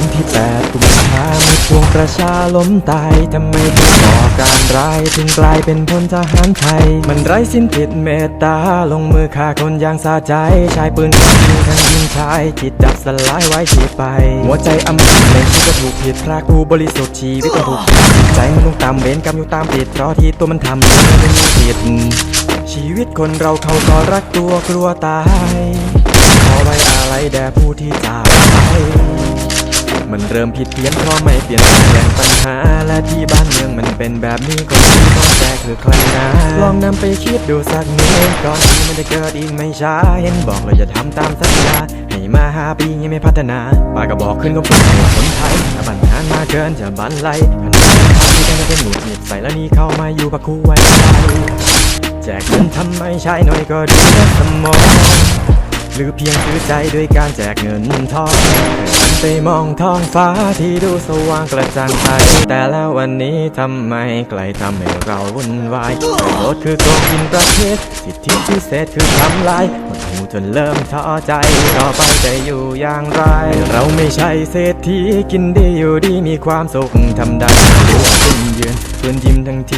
วันที่แปดกุมภามีพวงประชาล้มตายทำไมถึงก่อการร้ายถึงกลายเป็นพลทหารไทย มันไร้สิ้นผิดเมตตา ลงมือฆ่าคนอย่างสาใจ ชายปืนกลยิงทั้งยิงชายจิตดับสลายไว้ชีไป หัวใจอำมหิตในชีวิตก็ถูกผิดพรากผู้บริสุทธิ์ชีวิตก็ถูกใจมันลงตามเวรกรรมอยู่ตามผิดเพราะที่ตัวมันทำมันไม่มีผิดชีวิตคนเราเขาก็รักตัวกลัวตาย มันเริ่มผิดเพี้ยนเพราะไม่เปลี่ยนแปลงปัญหา และที่บ้านเมืองมันเป็นแบบนี้คนที่ต้องแก้คือใครนะลองนำไปคิดดูสักนิดก่อนที่มันจะเกิดอีกไม่ช้าเห็นบอกเราจะทำตามสัญญาให้มาหาปียังไม่พัฒนาป้าก็บอกขึ้นก็เป็นคนไทยถ้าปัญหามาเกินจะบันไลพันธะที่กันจะเป็นหนุดหงิดใส่แล้วนี่เข้ามาอยู่ปักคู่ไว้ใจแจกเงินทำไมใช้หน่อยก็ดูสมอง หรือเพียงซื้อใจด้วยการแจกเงินทองหันไปมองท้องฟ้าที่ดูสว่างกระจ่างใสแต่แล้ววันนี้ทำไมไกลทำให้เราวุ่นวายประโยชน์คือโกงกินประเทศสิทธิพิเศษคือทำลายหมดหูจนเริ่มท้อใจต่อไปจะอยู่อย่างไร เราไม่ใช่เศรษฐีกินดีอยู่ดีมีความสุขทำได้รู้ว่าคุณยืนเพื่อนยิ้มทั้งที